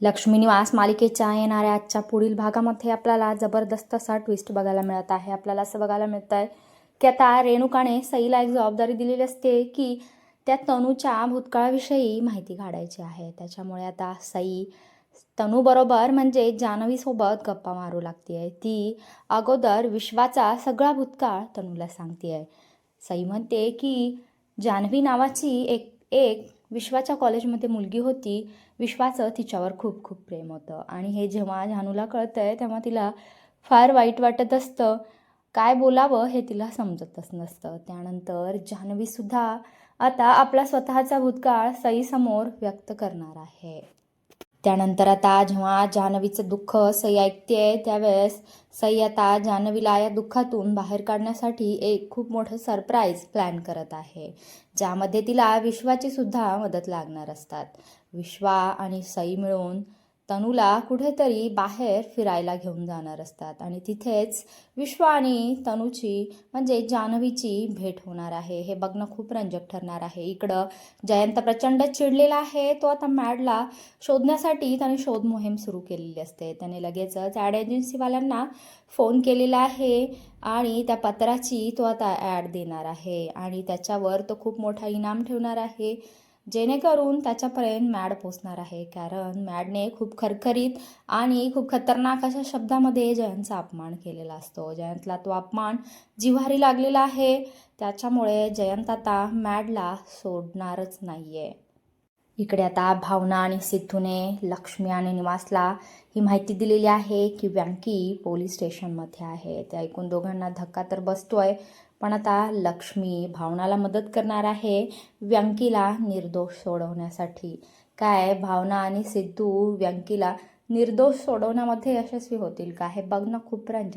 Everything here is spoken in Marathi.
लक्ष्मी निवास मालिकेच्या येणाऱ्या आजच्या पुढील भागामध्ये आपल्याला जबरदस्त असा ट्विस्ट बघायला मिळत आहे. आपल्याला असं बघायला मिळत आहे की आता रेणुकाने सईला एक जबाबदारी दिलेली असते की त्या तनूच्या भूतकाळाविषयी माहिती काढायची आहे. त्याच्यामुळे आता सई तनूबरोबर म्हणजे जान्हवीसोबत गप्पा मारू लागते आहे ती अगोदर विश्वाचा सगळा भूतकाळ तनूला सांगते आहे सई म्हणते की जान्हवी नावाची एक एक विश्वाच्या कॉलेजमध्ये मुलगी होती विश्वाचं तिच्यावर खूप खूप प्रेम होतं. आणि हे जेव्हा जानूला कळतं आहे तेव्हा तिला फार वाईट वाटत असतं. काय बोलावं हे तिला समजतच नसतं. त्यानंतर जान्हवीसुद्धा आता आपला स्वतःचा भूतकाळ सईसमोर व्यक्त करणार आहे. त्यानंतर आता जेव्हा जान्हवीचं दुःख सई ऐकते त्यावेळेस सई आता जान्हवीला या दुःखातून बाहेर काढण्यासाठी एक खूप मोठं सरप्राईज प्लॅन करत आहे ज्यामध्ये तिला विश्वाची सुद्धा मदत लागणार असतात. विश्वा आणि सई मिळून तनूला कुठेतरी बाहेर फिरायला घेऊन जाणार असतात. आणि तिथेच विश्वा आणि तनूची म्हणजे जान्हवीची भेट होणार आहे. हे बघणं खूप रंजक ठरणार आहे. इकडं जयंत प्रचंड चिडलेला आहे. तो आता मॅडला शोधण्यासाठी त्याने शोध मोहीम सुरू केलेली असते. त्याने लगेचच ॲड एजन्सीवाल्यांना फोन केलेला आहे आणि त्या पत्राची तो आता ॲड देणार आहे. आणि त्याच्यावर तो खूप मोठा इनाम ठेवणार आहे. जेणेकरून त्याच्यापर्यंत मॅड पोचणार आहे. कारण मॅडने खूप खरखरीत आणि खूप खतरनाक अशा शब्दामध्ये जयंतचा अपमान केलेला असतो. जयंतला तो अपमान जिव्हारी लागलेला आहे. त्याच्यामुळे जयंत आता मॅडला सोडणारच नाही आहे इकडे आता भावना आणि सिद्धूने लक्ष्मी आणि निवासला ही माहिती दिलेली आहे की व्यंकी पोलीस स्टेशनमध्ये आहे. ते ऐकून दोघांना धक्का तर बसतोय पण आता लक्ष्मी भावनाला मदत करणार आहे व्यंकीला निर्दोष सोडवण्यासाठी. काय? भावना आणि सिद्धू व्यंकीला निर्दोष सोडवण्यामध्ये यशस्वी होतील का? हे बघणं खूप रंजक